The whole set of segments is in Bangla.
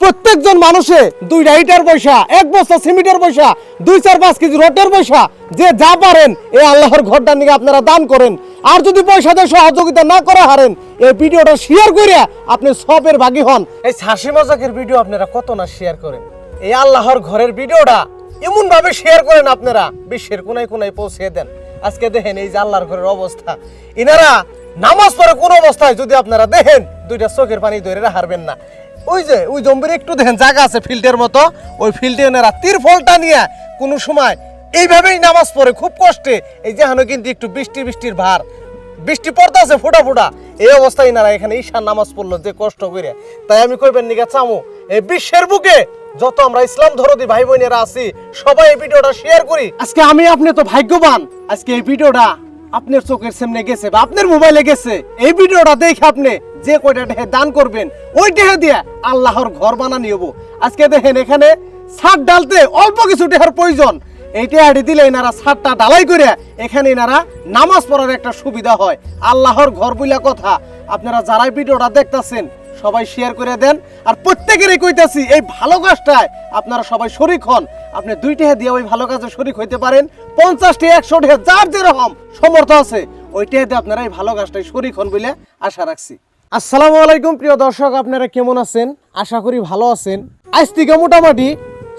প্রত্যেকজন মানুষে দুইটা ইটার পয়সা, এক বস্তা সিমেন্টের পয়সা, দুই চার পাঁচ কেজি রোটের পয়সা, যে যা পারেন এই আল্লাহর ঘরটার নিয়ে আপনারা দান করেন। আর যদি পয়সা দিয়ে সহযোগিতা না করা হারেন, এই ভিডিওটা শেয়ার করে আপনি সবের ভাগী হন। এই হাসি মজাকের ভিডিও আপনারা কত না শেয়ার করেন? এই আল্লাহর ঘরের ভিডিওটা এমন ভাবে শেয়ার করেন আপনারা, বিশ্বের কোনায় কোনায় পৌঁছে দেন। আজকে দেখেন এই যে আল্লাহর ঘরের অবস্থা। ইনারা নামাজ পড়ে কোন অবস্থায় যদি আপনারা দেখেন, দুইটা চোখের পানি ধরে হারবেন না। ওই যে, ওই জম্বির একটু দেখেন, জায়গা আছে ফিল্ডের মতো। ওই ফিল্ডে এনারা তীর ফলটা নিয়ে কোনো সময় এইভাবেই নামাজ পড়ে, খুব কষ্টে। এই যে এখনও কিন্তু একটু বৃষ্টি, বৃষ্টির ভার। বৃষ্টি পড়তে আছে ফোটা ফোটা। এই অবস্থায় ইনারা এখানে ঈশান নামাজ পড়ল, যে কষ্ট করে। তাই আমি কইবেন নিগা চামু, এই বিশ্বের বুকে যত আমরা ইসলাম ধরদি ভাই বোনেরা আছি, সবাই এই ভিডিওটা শেয়ার করি। আজকে আমি আপনি তো ভাগ্যবান। আজকে এই ভিডিওটা আপনার চোখের সামনে গেছে বা আপনার মোবাইলে গেছে। এই ভিডিওটা দেখে আপনি যে কয়টা টেহে দান করবেন, ওই টেহে দিয়ে আল্লাহর ঘর বানানি হব। আজকে দেখেন এখানে ছাদ ডালতে অল্প কিছু টেহার প্রয়োজন। এই টেহাটি দিলে এনারা ছাদটা ডালাই করে এখানে এনারা নামাজ পড়ার একটা সুবিধা হয়। আল্লাহর ঘর বইলা কথা। আপনারা যারাই ভিডিওটা দেখতাছেন, সবাই শেয়ার করে দেন। আর প্রত্যেকেরই কইতাছি, এই ভালো কাজটায় আপনারা সবাই শরিক হন। আপনি দুই টাকা দিয়ে ওই ভালো কাজে শরিক হইতে পারেন। পঞ্চাশটি, একশো টাকা যার যেরকম সমর্থ আছে, ওই টাকা দিয়ে আপনারা এই ভালো কাজটায় শরিক হন বলে আশা রাখছি। আসসালামু আলাইকুম, প্রিয় দর্শক, আপনারা কেমন আছেন? আশা করি ভালো আছেন। আজ থেকে মোটামুটি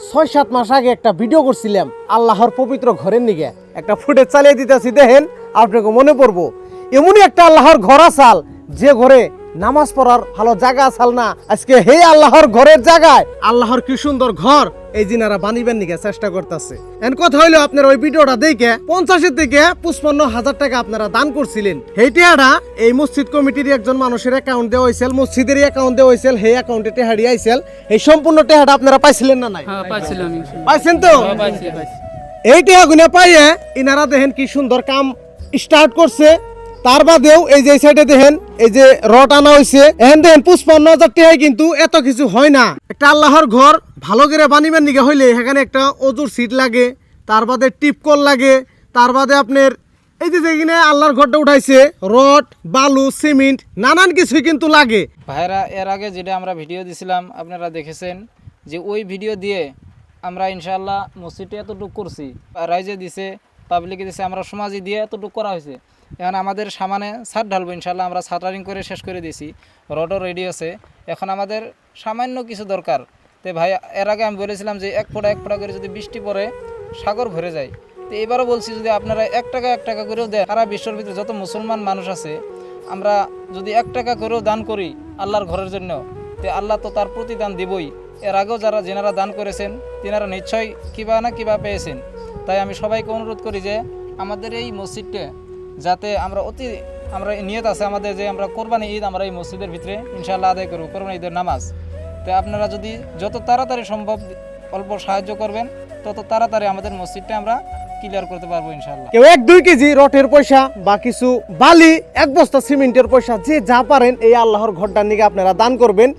ছয় সাত মাস আগে একটা ভিডিও করছিলাম আল্লাহর পবিত্র ঘরের নিগে। একটা ফুটে চালিয়ে দিতেছি, দেখেন, আপনাকে মনে পড়ব। এমনই একটা আল্লাহর ঘর আসাল, যে ঘরে নামাজ পড়ার ভালো জায়গা আসাল না। আজকে হে আল্লাহর ঘরের জায়গায়, আল্লাহর কি সুন্দর ঘর এই জিনারা বানিবেন নিকে চেষ্টা করতেছে। এন কথা হইল আপনার ওই ভিডিওটা দেখে পঞ্চাশের থেকে পঁচপান্ন হাজার টাকা আপনারা দান করছিলেন। সেই টেহাটা এই মসজিদ কমিটির একজন মানুষের অ্যাকাউন্ট দেওয়া হয়েছিল মসজিদের অ্যাকাউন্ট দেওয়া হয়েছিল সেই অ্যাকাউন্টে টেহাড়ি আইছিল। এই সম্পূর্ণ টেহাটা আপনারা পাইছিলেন না নাই? হ্যাঁ পাইছেন তো? হ্যাঁ, এই টেহা গুনে পাইয়ে ইনারা দেখেন কি সুন্দর কাম স্টার্ট করছে। তার বাদেও এই যে সাইডে দেখেন, এই যে রড আনা হয়েছে এখন দেখেন পুষ্পান্ন হাজার টেহাই কিন্তু এত কিছু হয় না। একটা আল্লাহর ঘর, ভালো করে বানিবেন নিকে হইলে সেখানে একটা অজুর সিট লাগে, তার বাদে টিপকল লাগে, তার বাদে আপনার এই যে যেখানে আল্লাহর ঘরটা উঠাইছে রড বালু সিমেন্ট নানান কিছুই কিন্তু লাগে। ভাইরা এর আগে যেটা আমরা ভিডিও দিছিলাম, আপনারা দেখেছেন যে ওই ভিডিও দিয়ে আমরা ইনশাল্লাহ মসজিদে এতটুকু করছি। রাইজে দিছে পাবলিকে দিছে, আমরা সমাজে দিয়ে এতটুকু করা হয়েছে। এখন আমাদের সামানে ছাদ ঢালবো ইনশাল্লাহ আমরা ছাটারিং করে শেষ করে দিয়েছি। রডও রেডি আছে। এখন আমাদের সামান্য কিছু দরকার। তো ভাই, এর আগে আমি বলেছিলাম যে এক ফোঁটা এক ফোঁটা করে যদি বৃষ্টি পড়ে, সাগর ভরে যায়। তো এবারও বলছি, যদি আপনারা এক টাকা এক টাকা করেও দেন, সারা বিশ্বের ভিতরে যত মুসলমান মানুষ আছে, আমরা যদি এক টাকা করেও দান করি আল্লাহর ঘরের জন্য, তো আল্লাহ তো তার প্রতিদান দিবই। এর আগেও যারা, যেনারা দান করেছেন, তিনারা নিশ্চয়ই কিবা না কিবা পেয়েছেন। তাই আমি সবাইকে অনুরোধ করি যে আমাদের এই মসজিদটা যাতে আমরা অতি আমরা নিয়ত আছে আমাদের যে আমরা কোরবানি ঈদ আমরা এই মসজিদের ভিতরে ইনশাআল্লাহ আদায় করব, কোরবানি ঈদের নামাজ। তো আপনারা যদি যত তাড়াতাড়ি সম্ভব অল্প সাহায্য করবেন, তত তাড়াতাড়ি আমাদের মসজিদটা আমরা ক্লিয়ার করতে পারব ইনশাআল্লাহ। কেউ এক, দুই কেজি রটের পয়সা বা কিছু বালি, এক বস্তা সিমেন্টের পয়সা, যে যা পারেন এই আল্লাহর ঘরটার নিকে আপনারা দান করবেন।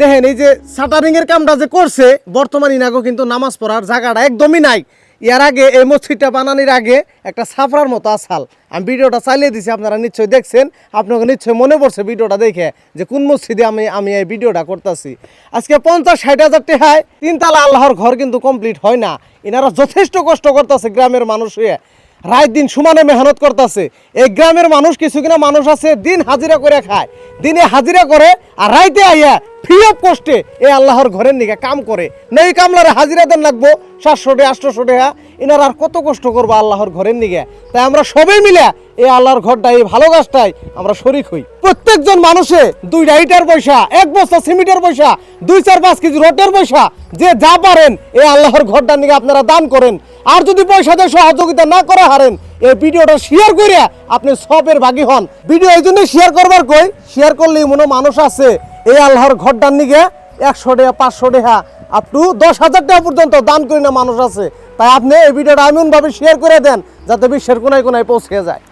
দেখেন এই যে শাটারিং এর কামটা যে করছে, বর্তমান ইনাগো কিন্তু নামাজ পড়ার জায়গাটা একদমই নাই। এর আগে এই মসজিদটা বানানির আগে একটা সাফরার মতো আসাল আমি ভিডিওটা চালিয়ে দিছি, আপনারা নিশ্চয়ই দেখছেন। আপনাকে নিশ্চয়ই মনে পড়ছে ভিডিওটা দেখে যে কোন মসজিদে আমি আমি এই ভিডিওটা করতেছি। আজকে পঞ্চাশ ষাট হাজার টেহায় তিনতলা আল্লাহর ঘর কিন্তু কমপ্লিট হয় না। এনারা যথেষ্ট কষ্ট করতেছে গ্রামের মানুষ হয়ে। রাত দিন সমানে মেহনত করতেছে। এই গ্রামের মানুষ কিছু কিনা মানুষ আছে, দিন হাজিরা করে খায়। দিনে হাজিরা করে আর রাইতে আইয়া ফ্রি অফ কষ্টে এই আল্লাহর ঘরের নিকে কাম করে। নেই কামলারে হাজিরা দেন লাগবো, সাতশো টে আটশোশো টাকা। এনার আর কত কষ্ট করব আল্লাহর ঘরের নিকে? তাই আমরা সবাই মিলে এই আল্লাহর ঘরটা, এই ভালো কাজটাই আমরা শরিক হই। প্রত্যেকজন মানুষে দুই ইটার পয়সা, এক বস্তা সিমেন্টের পয়সা, দুই চার পাঁচ কেজি রোটের পয়সা, যে যা পারেন এই আল্লাহর ঘরটার নিকে আপনারা দান করেন। আর যদি পয়সা দিয়ে সহযোগিতা না করা হারেন, এই ভিডিওটা শেয়ার করে আপনি সবের ভাগি হন। ভিডিও এই জন্য শেয়ার করবার কই শেয়ার করলে মনে মানুষ আছে। এই আল্লাহর ঘরটার নিগে একশো টাকা, পাঁচশো টাকা আপ টু দশ হাজার টাকা পর্যন্ত দান করি না মানুষ আছে। তাই আপনি এই ভিডিওটা এমনভাবে শেয়ার করে দেন, যাতে বিশ্বের কোনায় কোনায় পৌঁছে যায়।